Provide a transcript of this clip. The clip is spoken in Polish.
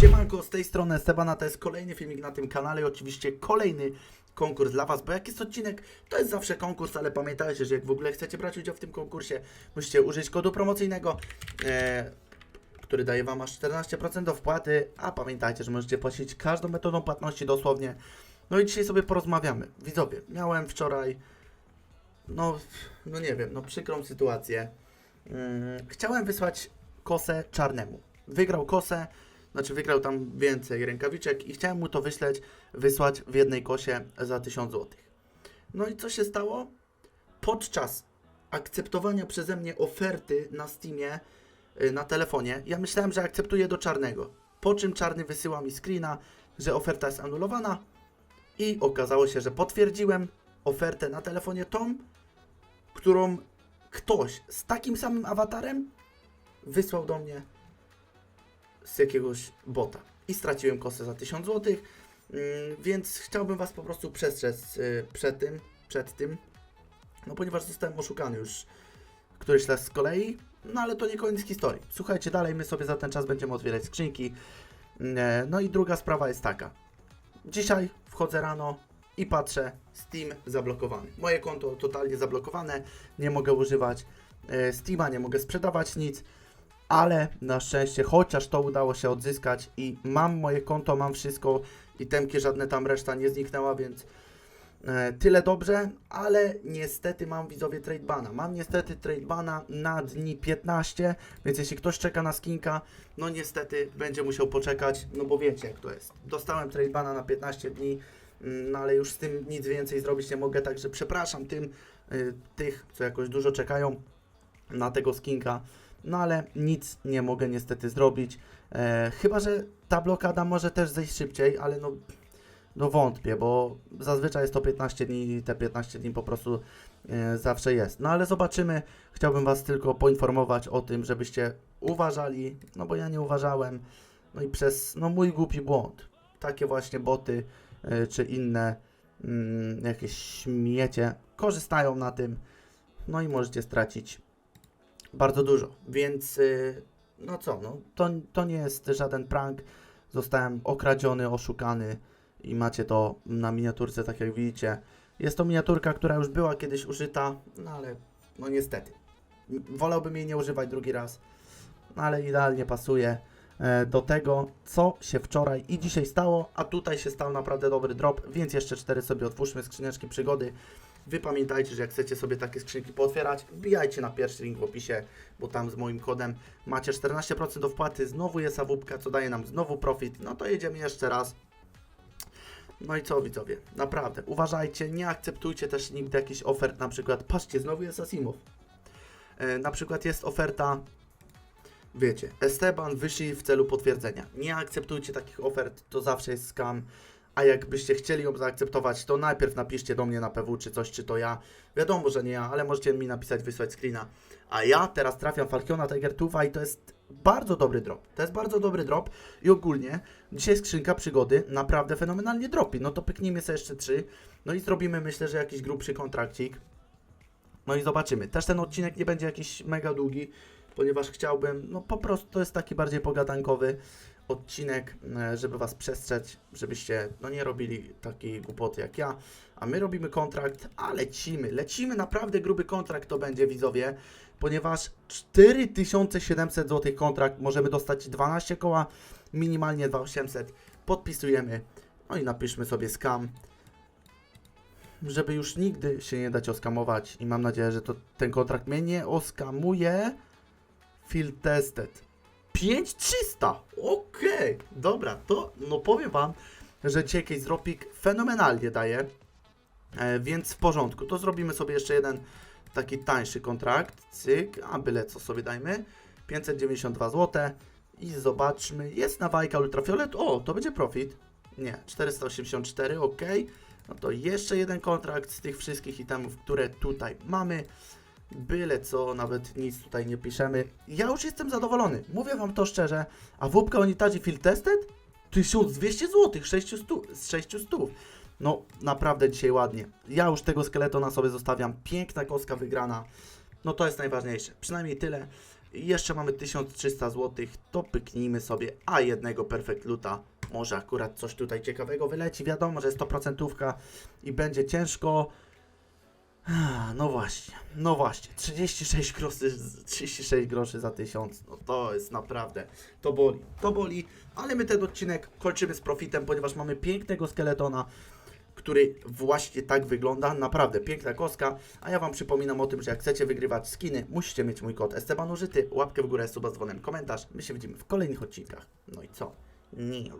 Siemanko, z tej strony Estebana, to jest kolejny filmik na tym kanale i oczywiście kolejny konkurs dla Was, bo jak jest odcinek, to jest zawsze konkurs, ale pamiętajcie, że jak w ogóle chcecie brać udział w tym konkursie, musicie użyć kodu promocyjnego, e, który daje Wam aż 14% do wpłaty, a pamiętajcie, że możecie płacić każdą metodą płatności dosłownie. No i dzisiaj sobie porozmawiamy. Widzowie, miałem wczoraj, no, no nie wiem, no przykrą sytuację. Mm, chciałem wysłać kosę czarnemu. Wygrał kosę, znaczy wygrał tam więcej rękawiczek i chciałem mu to wyśleć, wysłać w jednej kosie za 1000 zł. No i co się stało? Podczas akceptowania przeze mnie oferty na Steamie, y, na telefonie, ja myślałem, że akceptuję do czarnego. Po czym czarny wysyła mi screena, że oferta jest anulowana i okazało się, że potwierdziłem ofertę na telefonie tą, którą ktoś z takim samym awatarem wysłał do mnie z jakiegoś bota i straciłem kosę za 1000 zł, więc chciałbym Was po prostu przestrzec y, przed tym, przed tym, no ponieważ zostałem oszukany już któryś raz z kolei, no ale to nie koniec historii. Słuchajcie, dalej my sobie za ten czas będziemy otwierać skrzynki. E, No i druga sprawa jest taka. Dzisiaj wchodzę rano i patrzę, Steam zablokowany. Moje konto totalnie zablokowane, nie mogę używać e, Steama, nie mogę sprzedawać nic, ale na szczęście chociaż to udało się odzyskać i mam moje konto, mam wszystko i temki żadne tam reszta nie zniknęła, więc e, tyle dobrze, ale niestety mam widzowie trade bana. Mam niestety trade bana na dni 15, więc jeśli ktoś czeka na skinka, no niestety będzie musiał poczekać, no bo wiecie jak to jest. Dostałem trade bana na 15 dni, mm, no ale już z tym nic więcej zrobić nie mogę, także przepraszam tym, y, tych, co jakoś dużo czekają na tego skinka, no ale nic nie mogę niestety zrobić. E, chyba, że ta blokada może też zejść szybciej, ale no, no wątpię, bo zazwyczaj jest to 15 dni i te 15 dni po prostu e, zawsze jest. No ale zobaczymy. Chciałbym Was tylko poinformować o tym, żebyście uważali, no bo ja nie uważałem, no i przez no mój głupi błąd. Takie właśnie boty e, czy inne mm, jakieś śmiecie korzystają na tym, no i możecie stracić bardzo dużo. Więc y, no co, no to, to nie jest żaden prank. Zostałem okradziony, oszukany i macie to na miniaturce, tak jak widzicie. Jest to miniaturka, która już była kiedyś użyta, no ale no niestety. Wolałbym jej nie używać drugi raz, no ale idealnie pasuje e, do tego, co się wczoraj i dzisiaj stało, a tutaj się stał naprawdę dobry drop, więc jeszcze cztery sobie otwórzmy skrzyneczki przygody. Wy pamiętajcie, że jak chcecie sobie takie skrzynki pootwierać, wbijajcie na pierwszy link w opisie, bo tam z moim kodem macie 14% do wpłaty, znowu jest awupka, co daje nam znowu profit, no to jedziemy jeszcze raz. No i co widzowie, naprawdę, uważajcie, nie akceptujcie też nigdy jakichś ofert, na przykład, patrzcie, znowu jest Asimov. E, na przykład jest oferta, wiecie, Esteban wyszli w celu potwierdzenia. Nie akceptujcie takich ofert, to zawsze jest scam. A jakbyście chcieli ją zaakceptować, to najpierw napiszcie do mnie na PW, czy coś, czy to ja. Wiadomo, że nie ja, ale możecie mi napisać, wysłać screena. A ja teraz trafiam Falcona Tiger Tufa i to jest bardzo dobry drop. To jest bardzo dobry drop i ogólnie dzisiaj skrzynka przygody naprawdę fenomenalnie dropi. No to pyknijmy sobie jeszcze trzy. No i zrobimy myślę, że jakiś grubszy kontrakcik. No i zobaczymy. Też ten odcinek nie będzie jakiś mega długi, ponieważ chciałbym, no po prostu to jest taki bardziej pogadankowy odcinek, e, żeby Was przestrzec, żebyście no nie robili takiej głupoty jak ja. A my robimy kontrakt, a lecimy, lecimy, naprawdę gruby kontrakt to będzie widzowie, ponieważ 4700 zł kontrakt, możemy dostać 12 koła, minimalnie 2800, podpisujemy, no i napiszmy sobie scam, żeby już nigdy się nie dać oskamować i mam nadzieję, że to ten kontrakt mnie nie oskamuje. Field tested. 5300! Okej, dobra, to no powiem Wam, że dzisiaj case dropik fenomenalnie daje, e, więc w porządku. To zrobimy sobie jeszcze jeden taki tańszy kontrakt, cyk, a byle co sobie dajmy, 592 zł i zobaczmy, jest nawajka ultrafiolet, o, to będzie profit, nie, 484, ok, no to jeszcze jeden kontrakt z tych wszystkich itemów, które tutaj mamy. Byle co, nawet nic tutaj nie piszemy. Ja już jestem zadowolony. Mówię wam to szczerze. A wóbka Onitaji Field Tested? 1200 zł, 600, z 600. No, naprawdę dzisiaj ładnie. Ja już tego skeletona sobie zostawiam. Piękna kostka wygrana. No to jest najważniejsze. Przynajmniej tyle. Jeszcze mamy 1300 zł, to pyknijmy sobie, a jednego Perfect Luta. Może akurat coś tutaj ciekawego wyleci. Wiadomo, że jest to procentówka i będzie ciężko. No właśnie, no właśnie. 36 groszy, 36 groszy za 1000. No to jest naprawdę, to boli, to boli. Ale my ten odcinek kończymy z profitem, ponieważ mamy pięknego skeletona który właśnie tak wygląda. Naprawdę piękna koska. A ja Wam przypominam o tym, że jak chcecie wygrywać skiny, musicie mieć mój kod Esteban Użyty, łapkę w górę, suba dzwonem, komentarz. My się widzimy w kolejnych odcinkach. No i co? Nie.